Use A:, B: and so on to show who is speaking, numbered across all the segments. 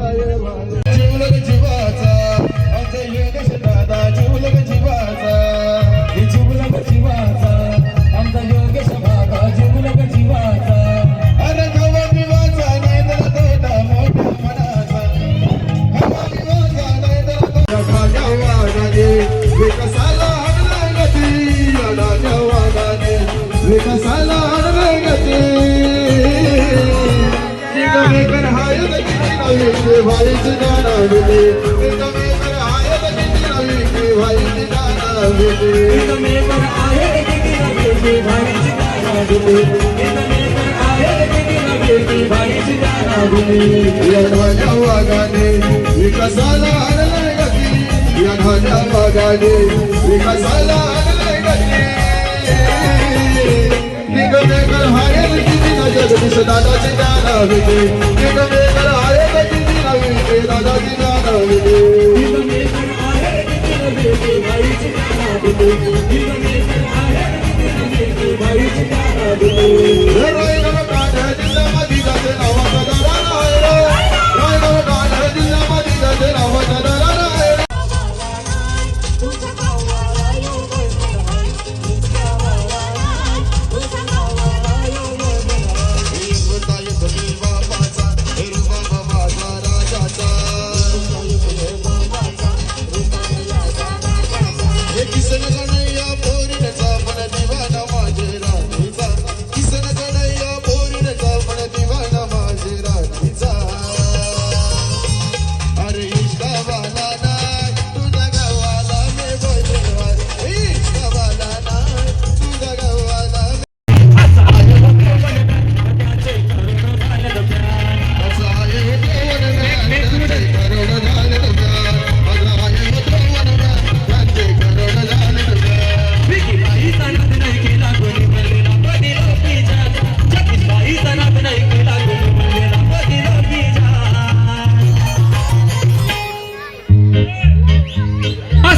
A: जीवलग जीवाचा आमचा योगेश दादा जीवलग जीवाचा Because I love magani Nikasala anlay gani Nikame kal hare bhiti na jagadish dada ji dana vide Nikame kal hare bhiti na vide dada ji dana vide
B: Nikame kal hare bhiti na vide bhai ji dana vide Nikame kal bhai bhiti na vide bhai ji dana vide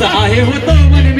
B: साहेब तो मन में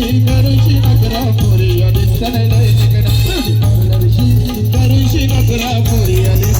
A: करुशी नकरा पोरी आणि